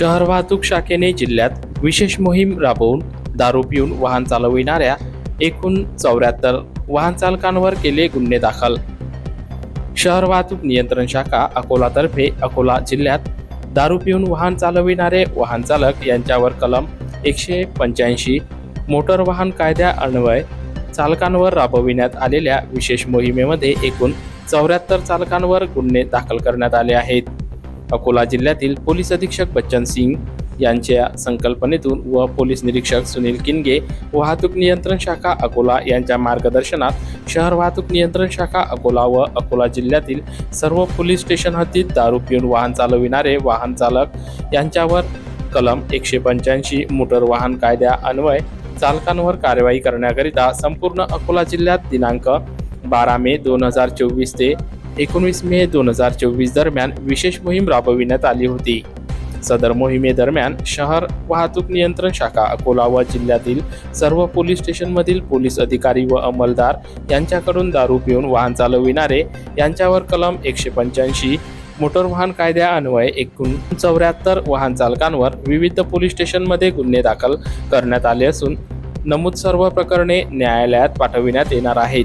शहर वाहतूक शाखेने जिल्ह्यात विशेष मोहीम राबवून दारू पिऊन वाहन चालविणाऱ्या एकूण चौऱ्याहत्तर वाहन चालकांवर केले गुन्हे दाखल. शहर वाहतूक नियंत्रण शाखा अकोलातर्फे अकोला जिल्ह्यात दारू पिऊन वाहन चालविणारे वाहन चालक यांच्यावर कलम एकशे पंच्याऐंशी मोटर वाहन कायद्या अन्वय चालकांवर राबविण्यात आलेल्या विशेष मोहिमेमध्ये एकूण चौऱ्याहत्तर चालकांवर गुन्हे दाखल करण्यात आले आहेत. अकोला जिल्ह्यातील पोलीस अधीक्षक बच्चन सिंग यांच्या संकल्पनेतून व पोलीस निरीक्षक सुनील किनगे वाहतूक नियंत्रण शाखा अकोला यांच्या मार्गदर्शनात शहर वाहतूक नियंत्रण शाखा अकोला व अकोला जिल्ह्यातील सर्व पोलीस स्टेशन हद्दीत दारू पिऊन वाहन चालविणारे वाहन चालक यांच्यावर कलम एकशे पंच्याऐंशी मोटर वाहन कायद्या अन्वय चालकांवर कारवाई करण्याकरिता संपूर्ण अकोला जिल्ह्यात दिनांक बारा मे दोन हजार चोवीस ते एकोणवीस मे दोन हजार चोवीस दरम्यान विशेष मोहीम राबविण्यात आली होती. सदर मोहिमेदरम्यान शहर वाहतूक नियंत्रण शाखा अकोला व जिल्ह्यातील सर्व पोलीस स्टेशनमधील पोलीस अधिकारी व अंमलदार यांच्याकडून दारू पिऊन वाहन चालविणारे यांच्यावर कलम एकशे पंच्याऐंशी मोटर वाहन कायद्याअन्वये एकूण चौऱ्याहत्तर वाहन चालकांवर विविध पोलीस स्टेशनमध्ये गुन्हे दाखल करण्यात आले असून नमूद सर्व प्रकरणे न्यायालयात पाठविण्यात येणार आहेत.